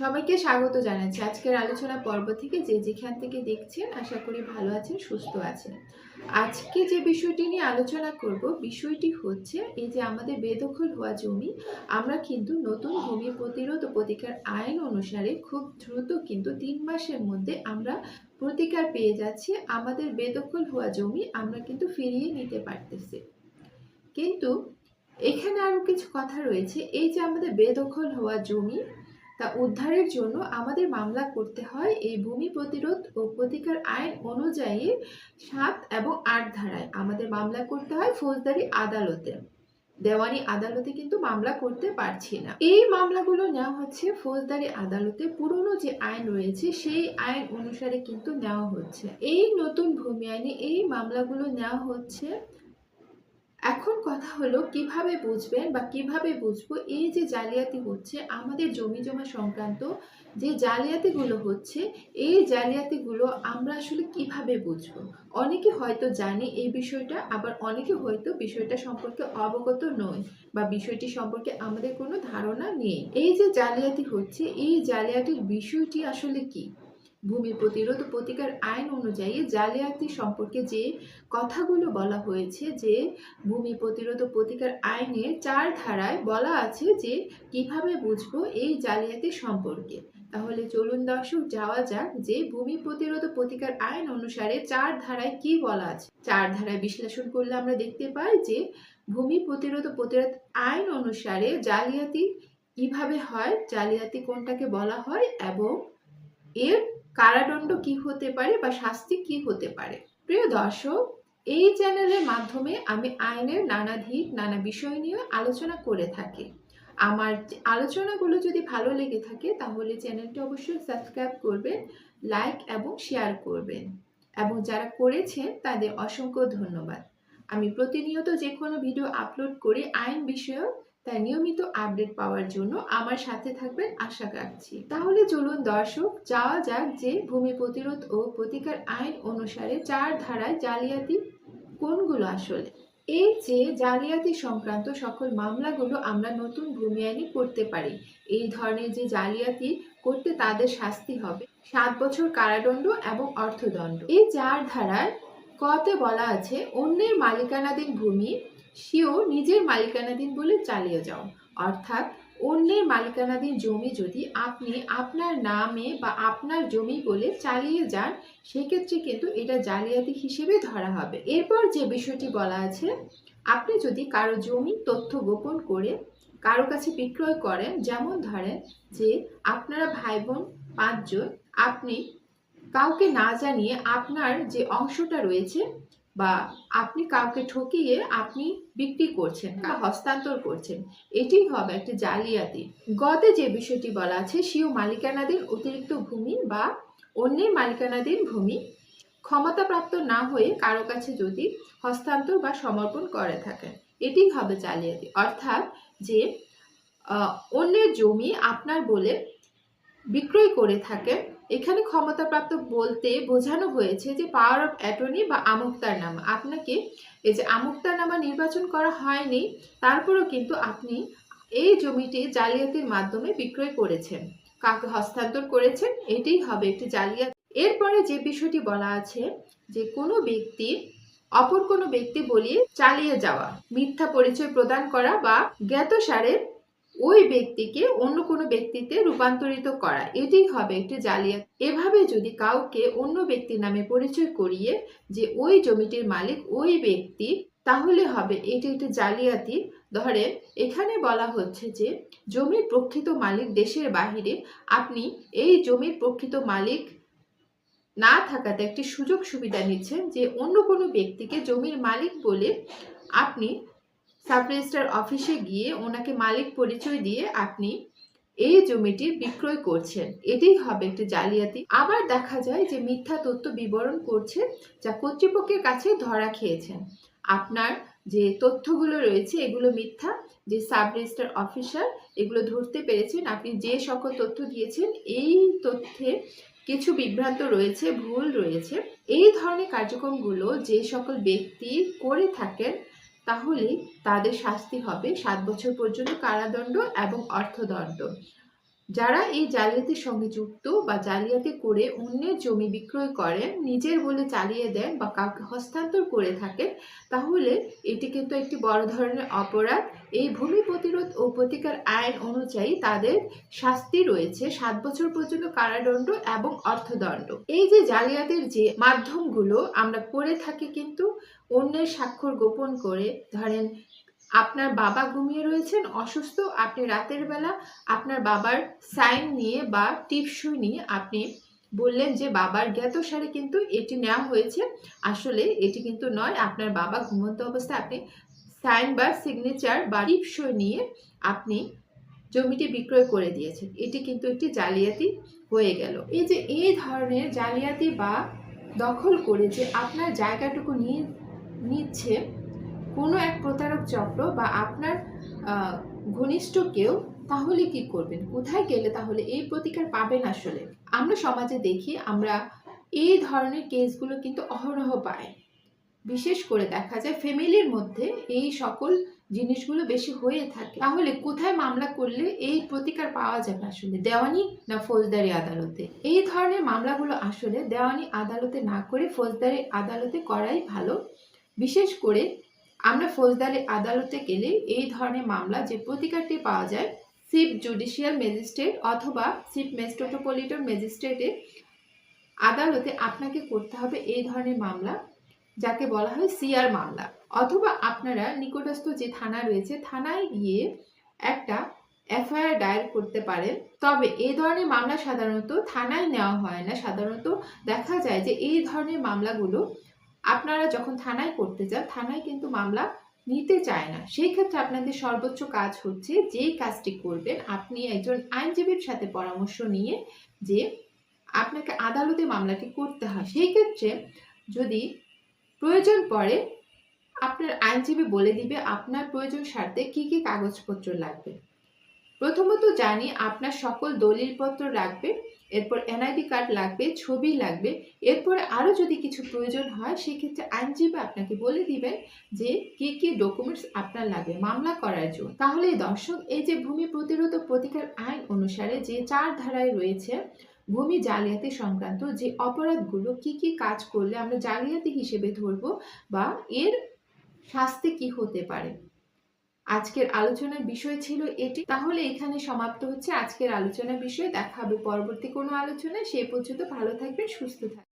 সবাইকে স্বাগত জানাচ্ছি। আজকের আলোচনা পর্ব থেকে যে যেখান থেকে দেখছেন, আশা করি ভালো আছেন, সুস্থ আছেন। আজকে যে বিষয়টি নিয়ে আলোচনা করব, বিষয়টি হচ্ছে এই যে আমাদের বেদখল হওয়া জমি, আমরা কিন্তু নতুন ভূমি প্রতিরোধ ও প্রতিকার আইন অনুসারে খুব দ্রুত কিন্তু তিন মাসের মধ্যে আমরা প্রতিকার পেয়ে যাচ্ছি। আমাদের বেদখল হওয়া জমি আমরা কিন্তু ফিরিয়ে নিতে পারতেছি। কিন্তু এখানে আরও কিছু কথা রয়েছে। এই যে আমাদের বেদখল হওয়া জমি তা উদ্ধারের জন্য আমাদের মামলা করতে হয় এই ভূমি প্রতিরোধ ও প্রতিকার আইন অনুযায়ী সাত এবং আট ধারায়। আমাদের মামলা করতে হয় ফৌজদারি আদালতে। দেওয়ানি আদালতে কিন্তু মামলা করতে পারছি না। এই মামলাগুলো নেওয়া হচ্ছে ফৌজদারি আদালতে। পুরনো যে আইন রয়েছে, সেই আইন অনুসারে কিন্তু নেওয়া হচ্ছে। এই নতুন ভূমি আইনে এই মামলাগুলো নেওয়া হচ্ছে এখন কথা হলো কীভাবে বুঝবেন বা কীভাবে বুঝব এই যে জালিয়াতি হচ্ছে, আমাদের জমি জমা সংক্রান্ত যে জালিয়াতিগুলো হচ্ছে, এই জালিয়াতিগুলো আমরা আসলে কীভাবে বুঝব? অনেকে হয়তো জানে এই বিষয়টা, আবার অনেকে হয়তো বিষয়টা সম্পর্কে অবগত নয় বা বিষয়টি সম্পর্কে আমাদের কোনো ধারণা নেই। এই যে জালিয়াতি হচ্ছে, এই জালিয়াতির বিষয়টি আসলে কি? ভূমি প্রতিরোধ প্রতিকার আইন অনুযায়ী জালিয়াতি সম্পর্কে যে কথাগুলো বলা হয়েছে, যে ভূমি প্রতিরোধ প্রতিকার আইনের চার ধারায় বলা আছে যে কীভাবে বুঝব এই জালিয়াতি সম্পর্কে। তাহলে চলুন দর্শক, যাওয়া যাক যে ভূমি প্রতিরোধ প্রতিকার আইন অনুসারে চার ধারায় কি বলা আছে। চার ধারায় বিশ্লেষণ করলে আমরা দেখতে পাই যে ভূমি প্রতিরোধ প্রতিরোধ আইন অনুসারে জালিয়াতি কীভাবে হয়, জালিয়াতি কোনটাকে বলা হয় এবং এর কারাদণ্ড কি হতে পারে বা শাস্তি কি হতে পারে? প্রিয় দর্শক, এই চ্যানেলের মাধ্যমে আমি আইনের নানা দিক নানা বিষয় নিয়ে আলোচনা করে থাকি। আমার আলোচনাগুলো যদি ভালো লেগে থাকে, তাহলে চ্যানেলটি অবশ্যই সাবস্ক্রাইব করবেন, লাইক এবং শেয়ার করবেন। এবং যারা করেছেন, তাদের অসংখ্য ধন্যবাদ। আমি প্রতিনিয়ত যে কোনো ভিডিও আপলোড করে আইন বিষয়ক তাই নিয়মিত আপডেট পাওয়ার জন্য আমার সাথে থাকবেন আশা রাখছি। তাহলে চলুন দর্শক, যাওয়া যাক যে ভূমি প্রতিরোধ ও প্রতিকার আইন অনুসারে চার ধারায় জালিয়াতি কোনগুলো আসলে? এই যে জালিয়াতি সংক্রান্ত সকল মামলাগুলো আমরা নতুন ভূমি আইনে করতে পারি। এই ধরনের যে জালিয়াতি করতে তাদের শাস্তি হবে। সাত বছর কারাদণ্ড এবং অর্থদণ্ড। এই চার ধারায় কতে বলা আছে, অন্যের মালিকানাধীন ভূমি সেও নিজের মালিকানাধীন বলে চালিয়ে যাও। অর্থাৎ, অন্যের মালিকানাধীন জমি যদি আপনি আপনার নামে বা আপনার জমি বলে চালিয়ে যান, সেক্ষেত্রে কিন্তু এটা জালিয়াতি হিসেবে ধরা হবে। এরপর যে বিষয়টি বলা আছে, আপনি যদি কারও জমি তথ্য গোপন করে কারও কাছে বিক্রয় করেন, যেমন ধরেন যে আপনারা ভাই বোন পাঁচজন, আপনি কাউকে না জানিয়ে আপনার যে অংশটা রয়েছে বা আপনি কাউকে ঠকিয়ে আপনি বিক্রি করছেন বা হস্তান্তর করছেন এটি হবে একটি জালিয়াতি। গতে যে বিষয়টি বলা আছে সিও মালিকানাধীন অতিরিক্ত ভূমি বা অন্যের মালিকানাধীন ভূমি ক্ষমতাপ্রাপ্ত না হয়ে কারও কাছে যদি হস্তান্তর বা সমর্পণ করে থাকেন এটি হবে জালিয়াতি। অর্থাৎ যে অন্যের জমি আপনার বলে বিক্রয় করে থাকেন এখানে ক্ষমতাপ্রাপ্ত বলতে বোঝানো হয়েছে যে পাওয়ার অফ অ্যাটর্নি বা আমুক্তারনামা। আপনাকে এই যে আমুক্তারনামা নির্বাচন করা হয়নি, তারপরেও কিন্তু আপনি এই জমিটি জালিয়াতির মাধ্যমে বিক্রয় করেছেন কাকে হস্তান্তর করেছেন, এটাই হবে একটি জালিয়াতি। এরপরে যে বিষয়টি বলা আছে যে কোনো ব্যক্তি, অপর কোনো ব্যক্তি বলিয়ে চালিয়ে যাওয়া, মিথ্যা পরিচয় প্রদান করা বা জ্ঞাতসারে ওই ব্যক্তিকে অন্য কোনো ব্যক্তিতে রূপান্তরিত করা। এটি হবে একটি জালিয়াতি। এভাবে যদি কাউকে অন্য ব্যক্তির নামে পরিচয় করিয়ে যে ওই জমিটির মালিক ওই ব্যক্তি, তাহলে হবে এটি একটি জালিয়াতি। ধরে, এখানে বলা হচ্ছে যে জমির প্রকৃত মালিক দেশের বাহিরে। আপনি এই জমির প্রকৃত মালিক না থাকাতে একটি সুযোগ সুবিধা নিচ্ছেন যে অন্য কোনো ব্যক্তিকে জমির মালিক বলে আপনি সাব রেজিস্ট্রার অফিসে গিয়ে ওনাকে মালিক পরিচয় দিয়ে আপনি এই জমিটির বিক্রয় করছেন। এটাই হবে একটি জালিয়াতি। আবার দেখা যায় যে মিথ্যা তথ্য বিবরণ করছে যা কর্তৃপক্ষের কাছে ধরা খেয়েছেন। আপনার যে তথ্যগুলো রয়েছে এগুলো মিথ্যা, যে সাব রেজিস্ট্রার অফিসার এগুলো ধরতে পেরেছেন, আপনি যে সকল তথ্য দিয়েছেন, এই তথ্যে কিছু বিভ্রান্ত রয়েছে, ভুল রয়েছে। এই ধরনের কার্যক্রমগুলো যে সকল ব্যক্তি করে থাকেন তাহলে তাদের শাস্তি হবে সাত বছর পর্যন্ত কারাদণ্ড এবং অর্থদণ্ড। যারা এই জালিয়াতির সঙ্গে যুক্ত বা জালিয়াতি করে অন্যের জমি বিক্রয় করেন, নিজের বলে চালিয়ে দেন বা কাউকে হস্তান্তর করে থাকেন, তাহলে এটি কিন্তু একটি বড় ধরনের অপরাধ। এই ভূমি প্রতিরোধ ও প্রতিকার আইন অনুযায়ী তাদের শাস্তি রয়েছে সাত বছর পর্যন্ত কারাদণ্ড এবং অর্থদণ্ড। এই যে জালিয়াতির যে মাধ্যমগুলো আমরা করে থাকি কিন্তু অন্যের স্বাক্ষর গোপন করে ধরেন, আপনার বাবা ঘুমিয়ে রয়েছেন, অসুস্থ, আপনি রাতের বেলা আপনার বাবার সাইন নিয়ে বা টিপসই নিয়ে আপনি বললেন যে বাবার জ্ঞাতসারে কিন্তু এটি নেওয়া হয়েছে। আসলে এটি কিন্তু নয়, আপনার বাবা ঘুমন্ত অবস্থায় আপনি সাইন বা সিগনেচার বা টিপসই নিয়ে আপনি জমিটি বিক্রয় করে দিয়েছেন। এটি কিন্তু একটি জালিয়াতি হয়ে গেল। এই যে এই ধরনের জালিয়াতি বা দখল করে যে আপনার জায়গাটুকু নিয়ে নিচ্ছে কোনো এক প্রতারক চক্র বা আপনার ঘনিষ্ঠ কেউ, তাহলে কি করবেন? কোথায় গেলে তাহলে এই প্রতিকার পাবেন আসলে? আমরা সমাজে দেখি আমরা এই ধরনের কেসগুলো কিন্তু অহরহ পাই বিশেষ করে দেখা যায় ফ্যামিলির মধ্যে এই সকল জিনিসগুলো বেশি হয়ে থাকে। তাহলে কোথায় মামলা করলে এই প্রতিকার পাওয়া যাবে আসলে? দেওয়ানি না ফৌজদারি আদালতে? এই ধরনের মামলাগুলো আসলে দেওয়ানি আদালতে না করে ফৌজদারি আদালতে করাই ভালো। বিশেষ করে আমরা ফৌজদারি আদালতে গেলে এই ধরনের মামলা যে প্রতিকারটি পাওয়া যায় চিফ জুডিশিয়াল ম্যাজিস্ট্রেট অথবা চিফ মেট্রোপলিটন ম্যাজিস্ট্রেটে আদালতে আপনাকে করতে হবে এই ধরনের মামলা, যাকে বলা হয় সিআর মামলা। অথবা আপনারা নিকটস্থ যে থানা রয়েছে, থানায় গিয়ে একটা এফআইআর দায়ের করতে পারেন। তবে এই ধরনের মামলা সাধারণত থানায় নেওয়া হয় না। সাধারণত দেখা যায় যে এই ধরনের মামলাগুলো আপনারা যখন থানায় করতে যান, থানায় কিন্তু মামলা নিতে চায় না। সেই ক্ষেত্রে আপনাদের সর্বোচ্চ কাজ হচ্ছে যেই কাজটি করবেন, আপনি একজন আইনজীবীর সাথে পরামর্শ নিয়ে যে আপনাকে আদালতে মামলাটি করতে হয়। সেই ক্ষেত্রে যদি প্রয়োজন পড়ে, আপনার আইনজীবী বলে দিবে আপনার প্রয়োজন স্বার্থে কি কি কাগজপত্র লাগবে। প্রথমত জানি আপনার সকল দলিলপত্র লাগবে। এরপর এনআইডি কার্ড লাগবে, ছবি লাগবে। এরপরে আরও যদি কিছু প্রয়োজন হয়, সেক্ষেত্রে আইনজীবী আপনাকে বলে দিবেন যে কি কি ডকুমেন্টস আপনার লাগবে মামলা করার জন্য। তাহলে দর্শক, এই যে ভূমি প্রতিরোধ প্রতিকার আইন অনুসারে যে চার ধারায় রয়েছে, ভূমি জালিয়াতি সংক্রান্ত যে অপরাধগুলো কি কি কাজ করলে আমরা জালিয়াতি হিসেবে ধরবো বা এর শাস্তি কি হতে পারে? আজকের আলোচনার বিষয় ছিল এটি। তাহলে এখানে সমাপ্ত হচ্ছে আজকের আলোচনার বিষয়। দেখা হবে পরবর্তী কোনো আলোচনায়। সেই পর্যন্ত ভালো থাকবেন, সুস্থ থাকবেন।